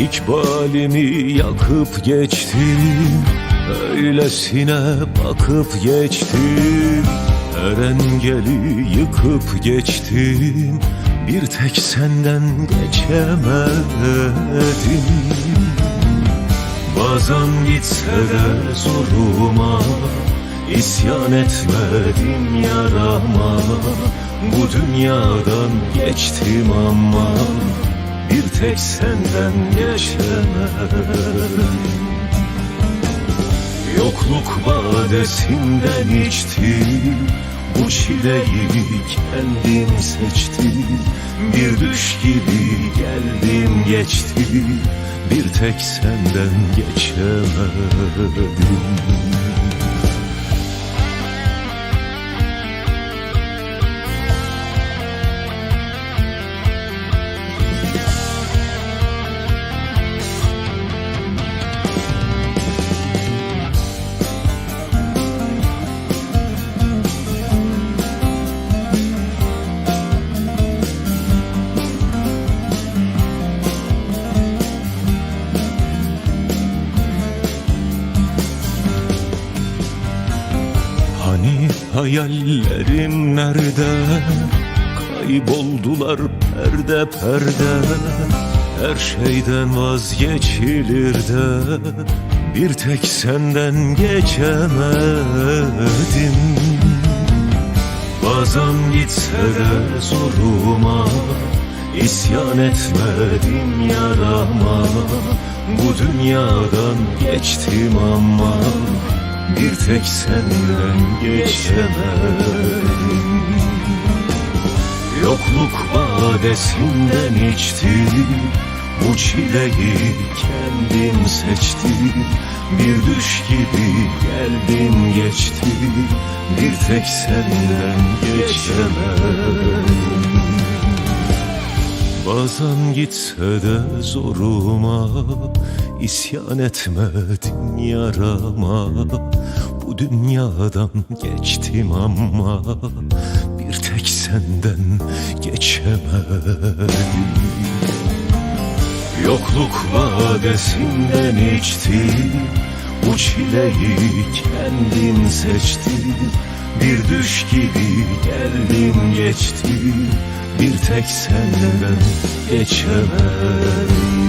İkbalimi yakıp geçtim Öylesine bakıp geçtim. Her engeli yıkıp geçtim Bir tek senden geçemedim. Bazen gitse de zoruma İsyan etmedim yarama. Bu dünyadan geçtim ama Bir tek senden geçemedim Yokluk badesinden içtim Bu çileyi kendim seçtim Bir düş gibi geldim geçtim Bir tek senden geçemedim Hani hayallerim nerede? Kayboldular perde perde. Her şeyden vazgeçilir de. Bir tek senden geçemedim. Bazen gitse de zoruma İsyan etmedim yarama. Bu dünyadan geçtim ama Bir tek senden geçemedim Yokluk badesinden içtim Bu çileyi kendim seçtim. Bir düş gibi geldim geçtim. Bir tek senden geçemedim Bazen gitse de zoruma isyan etmedim yarama. Bu dünyadan geçtim ama Bir tek senden geçemedim. Yokluk vadesinden içtim Bu çileyi kendim seçtim. Bir düş gibi geldim geçtim Bir tek senden geçemedim